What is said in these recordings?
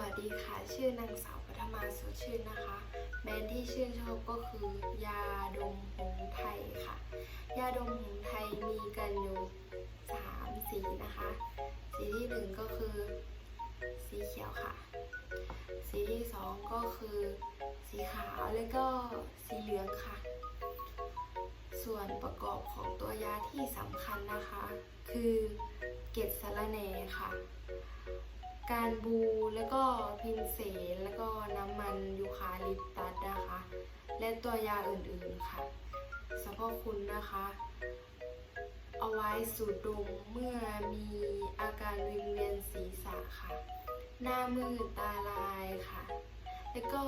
วัสดีค่ะ ชื่อนางสาวปัทมาสดชื่นนะคะ แบรนด์ที่ชื่นชอบก็คือ ยาดมหงไทยค่ะ ยาดมหงไทยมีกันอยู่สามสีนะคะ สีที่หนึ่งก็คือสีเขียวค่ะ สีที่สองก็คือสีขาวแล้วก็สีเหลืองค่ะ ส่วนประกอบของตัวยาที่สำคัญนะคะ คือเกล็ดสาระแหน่ค่ะ การบูแล้วก็พิมเสนแล้วก็น้ำมันยูคาลิปตัสนะคะ และตัวยาอื่นๆค่ะสรรพคุณนะคะ เอาไว้สูดดมเมื่อมีอาการวิงเวียนศีรษะค่ะ หน้ามืดตาลายค่ะ แล้วก็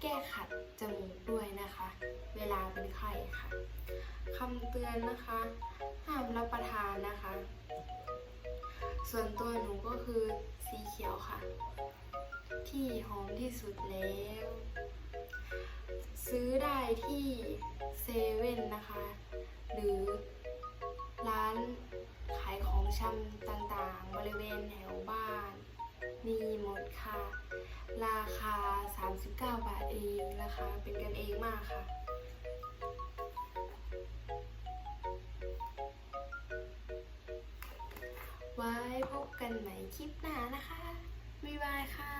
แก้ขัดจมูกด้วยนะคะ เวลาเป็นไข้ค่ะคำเตือนนะคะห้ามรับประทานนะคะ ส่วนตัวหนูก็คือ ขียวค่ะ ที่หอมที่สุดแล้ว ซื้อได้ที่เซเว่นนะคะ หรือร้านขายของชำต่างๆ บริเวณแถวบ้าน มีหมดค่ะ ราคา 39 บาทเองราคาเป็นกันเองมากค่ะ ไว้พบกันใหม่คลิปหน้านะคะ บ๊ายบายค่ะ